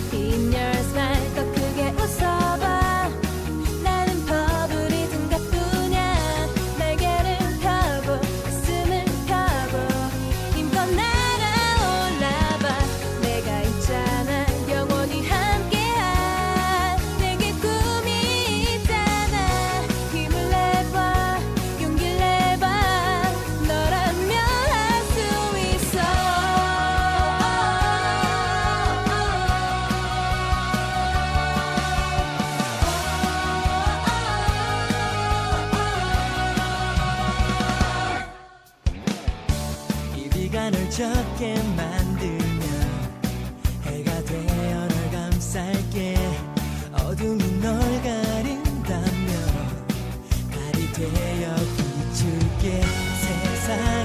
my your 시간을 적게 만들면 해가 되어 널 감쌀게. 어둠이 널 가린다면 달이 되어 비출게. 세상